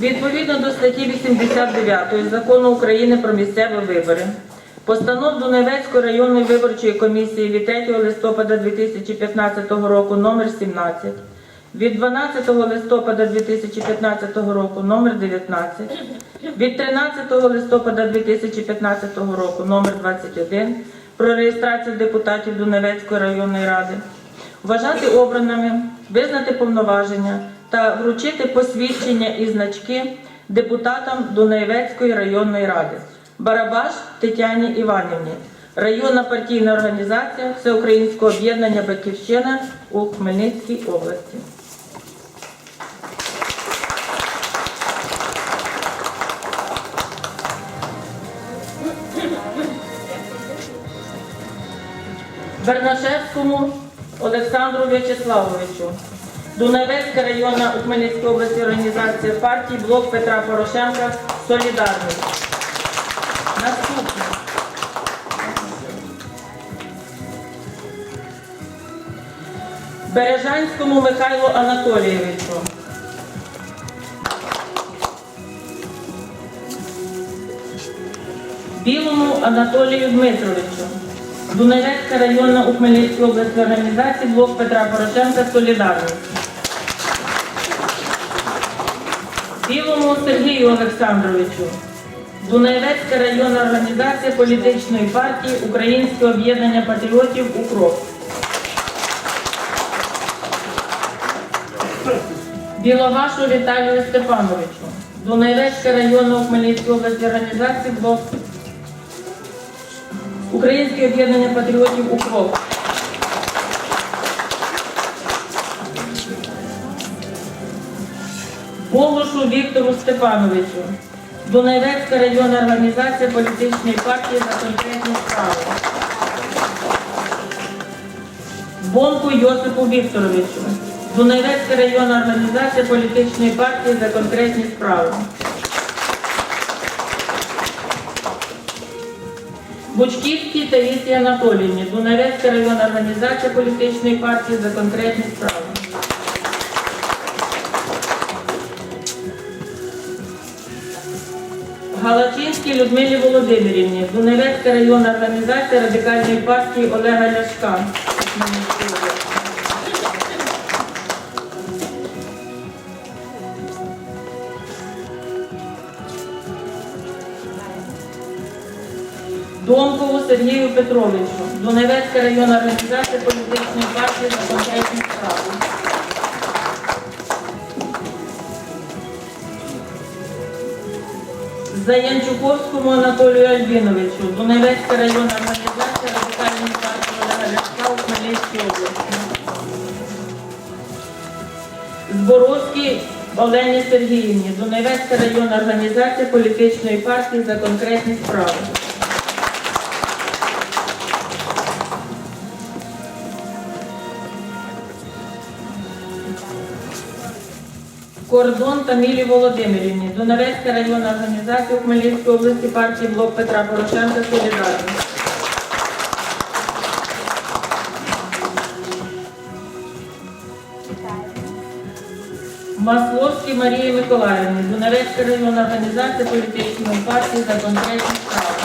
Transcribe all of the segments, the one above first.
Відповідно до статті 89 Закону України про місцеві вибори, постанов Дунайвецької районної виборчої комісії від 3 листопада 2015 року номер 17, від 12 листопада 2015 року номер 19, від 13 листопада 2015 року номер 21 про реєстрацію депутатів Дунайвецької районної ради, вважати обраними, визнати повноваження та вручити посвідчення і значки депутатам Дунаєвецької районної ради. Барабаш Тетяні Іванівні, районна партійна організація Всеукраїнського об'єднання Батьківщина у Хмельницькій області. Бернашевському Олександру В'ячеславовичу. Дунаєвецька районна у Хмельницькій області організація партії Блок Петра Порошенка Солідарність. Наступне. Бережанському Михайлу Анатолійовичу. Білому Анатолію Дмитровичу. Дунаєвецька районна у Хмельницькій області організація Блок Петра Порошенка Солідарність. Білому Сергію Олександровичу. Дунаєвецька районна організація політичної партії Українське об'єднання патріотів УКРОП. Білогашу Віталію Степановичу. Дунаєвецька районна у Хмельницькій області організація Блок Українське об'єднання патріотів УКРОП. Болошу Віктору Степановичу. Дунаєвецька районна організація політичної партії за конкретні справи. Бонку Йосипу Вікторовичу. Дунаєвецька районна організація політичної партії за конкретні справи. Бучківській Таїсії Анатоліївні, Дунаєвецька районна організація політичної партії за конкретні справи. Галачинській Людмилі Володимирівні, Дунаєвецька районна організація радикальної партії Олега Ляшка. Домкову Сергію Петровичу, Донецька районна організація політичної партії за конкретні справи. Заянчуковському Анатолію Альбіновичу, Донецька районна організація радикальної партії Олега Ляшка у Хмельницькій області. Зборовській Олені Сергіївні, Донецька районна організація політичної партії за конкретні справи. Кордон Тамілі Володимирівні, Донецька районна організація у Хмельницькій області партії Блок Петра Порошенка Солідарність. Масловській Марії Миколаївні, Донецька районна організація політичної партії за конкретні справи.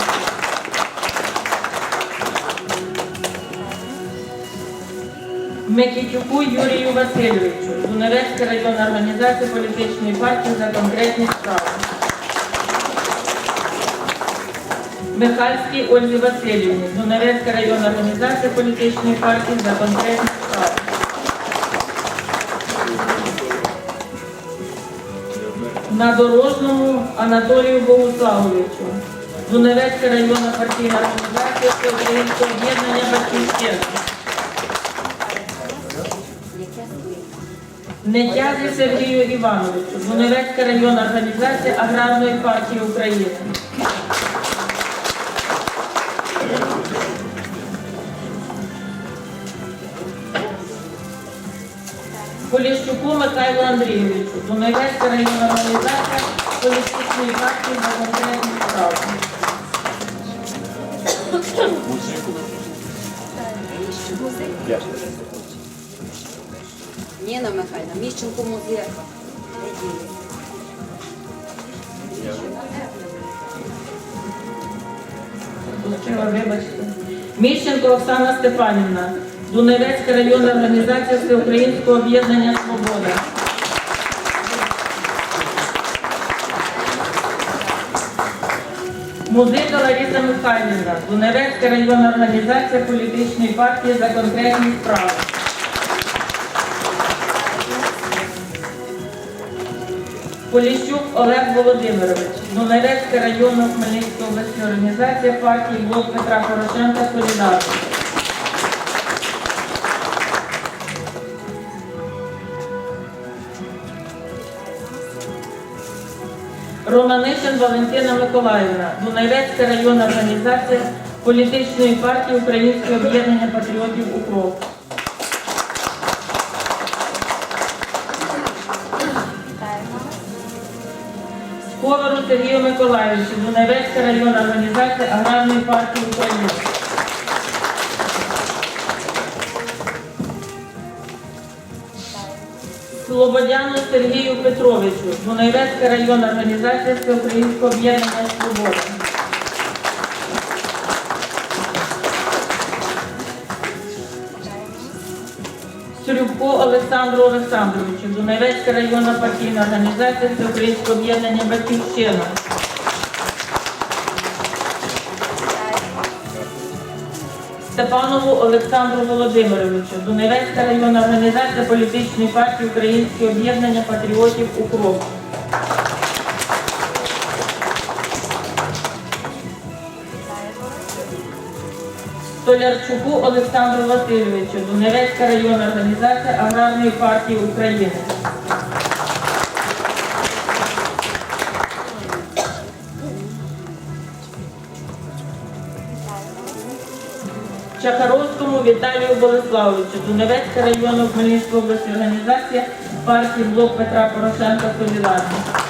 Микитюку Юрію Васильовичу, Дуневецька районна організація політичної партії за конкретні справи. Михальській Ользі Васильівні, Дуневецька районна організація політичної партії за конкретні справи. Надорожному Анатолію Богуславовичу, Дуневецька районна партійна організація Всеукраїнського об'єднання Батьківщина. Нетязі Сергію Івановичу, Дуневецька районна організація Аграрної партії України. Поліщуку Михайлу Андрійовичу, Дуневецька районна організація політичної партії за конкретні справи. Ніна Михайлівна, Міщенко Музерка. Міщенко Оксана Степанівна, Дуневецька районна організація Всеукраїнського об'єднання Свобода. Музика Лариса Михайлівна, Дуневецька районна організація політичної партії за конкретні справи. Поліщук Олег Володимирович, Дуневецька районна Хмельницька обласна організація партії Блок Петра Порошенка Солідарність. Романишин Валентина Миколаївна, Дунайвецька районна організація політичної партії Українське об'єднання патріотів УКРОП. Сковару Сергію Миколаївичу, Дунайвецька районна організація Аграрної партії України. Слободяну Сергію Петровичу, Дунайвецька районна організація Всеукраїнського об'єднання Свобода. Стрюбко Олександру Олександровичу, Дуневецька районна партійна організація Всеукраїнського об'єднання Батьківщина. Степанову Олександру Володимировичу, Дуневецька районна організація політичної партії Українське об'єднання патріотів УКРОП. Столярчуку Олександру Васильовичу, Дунайвецька районна організація Аграрної партії України. Чахаровському Віталію Болеславовичу, Дуневецька районна Хмельницької області організація партії Блок Петра Порошенка Солідарність.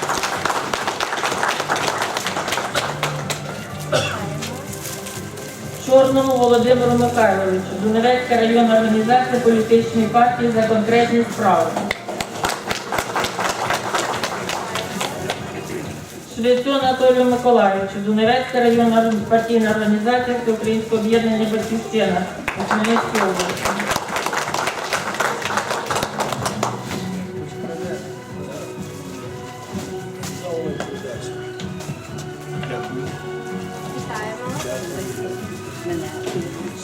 Чорному Володимиру Михайловичу, Дуневецька районна організація політичної партії за конкретні справи. Швецю Анатолію Миколаївичу, Дуневецька районна партійна організація Всеукраїнського об'єднання Батьківщина у Хмельницькій області.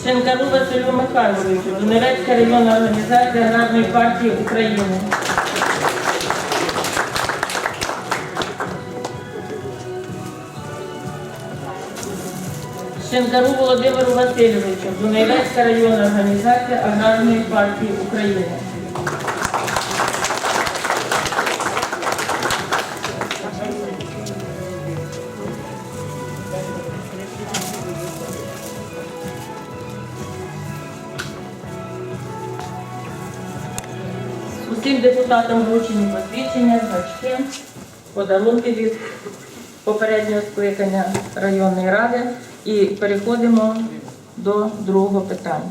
Шенкару Василю Михайловичу, Дуневецька районна організація Аграрної партії України. Шенкару Володимиру Васильовичу, Дунайвецька районна організація Аграрної партії України. Усім депутатам вручені посвідчення, значки, подарунки від попереднього скликання районної ради і переходимо до другого питання.